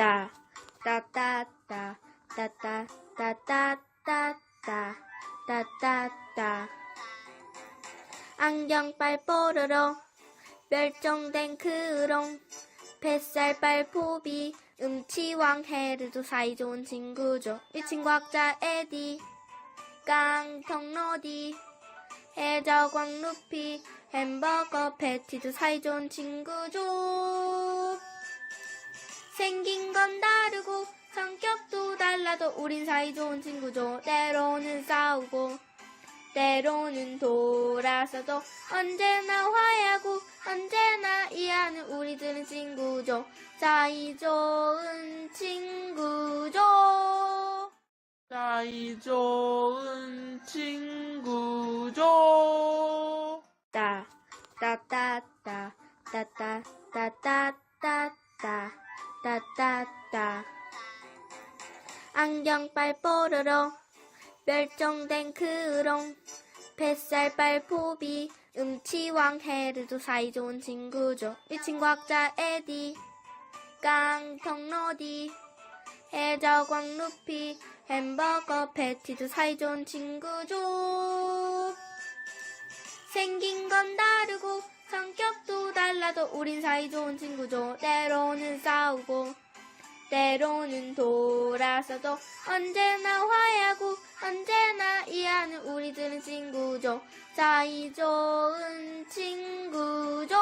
따, 따, 따, 따, 따, 따, 따, 따, 따, 따, 따, 따, 따. 안경빨 뽀로롱, 멸종된 크롱, 뱃살빨 포비, 음치왕 헤르도 사이좋은 친구죠. 미친 과학자 에디, 깡통 로디, 해적왕 루피, 햄버거 패티도 사이좋은 친구죠. 생긴 건 다르고 성격도 달라도 우린 사이좋은 친구죠. 때로는 싸우고 때로는 돌아서도 언제나 화해하고 언제나 이해하는 우리들은 친구죠. 사이좋은 친구죠. 사이좋은 친구죠. 따 따따따 따따따따따 따, 따, 따, 따. 안경빨 뽀로롱, 멸종된 크롱, 뱃살빨 포비, 음치왕 헤르도 사이좋은 친구죠. 미친 과학자 에디, 깡통 로디, 해적왕 루피, 햄버거 패티도 사이좋은 친구죠. 달라도 우린 사이좋은 친구죠. 때로는 싸우고 때로는 돌아서도 언제나 화해하고 언제나 이해하는 우리들은 친구죠. 사이좋은 친구죠.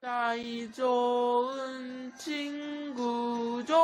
사이좋은 친구죠.